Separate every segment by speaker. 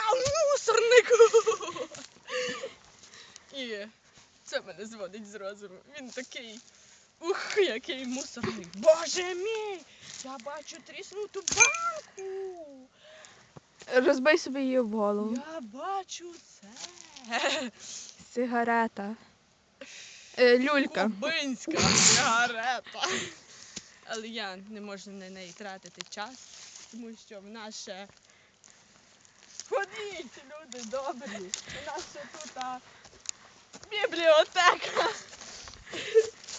Speaker 1: Я мусорник! І це мене зводить з розуму. Він такий. Ух, який мусорник. Боже мій! Я бачу тріснуту банку.
Speaker 2: Розбий собі її в голову.
Speaker 1: Я бачу це.
Speaker 2: Сигарета. Е, люлька.
Speaker 1: Кубинська сигарета. Але я не можу на неї тратити час, тому що в нас ще. Ходіть, люди добрі. У нас ще тут а, бібліотека.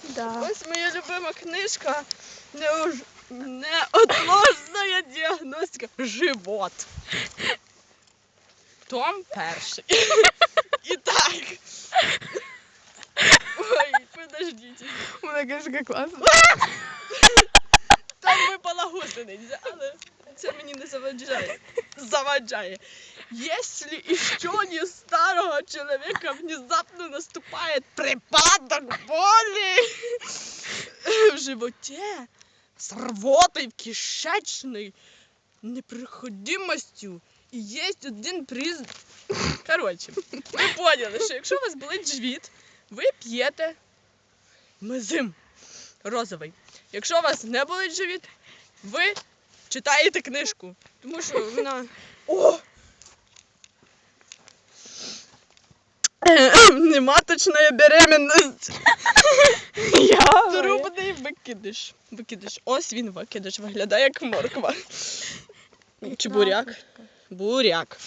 Speaker 2: Да.
Speaker 1: Ось моя любима книжка Неуж... Неотложна діагностика. Живот. Том перший. І так. Ой, подождіть.
Speaker 2: Вона книжка класна.
Speaker 1: Там випала гусениця, але це мені не заваджає. Заваджає. Если еще не старого человека внезапно наступает припадок боли в животе, с рвотой в кишечной, непроходимостью, і є один приз. Коротше, ви поняли, що якщо у вас болить живіт, ви п'єте мезим розовий. Якщо у вас не болить живіт, ви читаєте книжку. Тому що вона. О! Нематочна беременність.
Speaker 2: Я
Speaker 1: Трубний викидиш. Викидиш. Ось він викидиш. Виглядає як морква. Чи буряк? Буряк.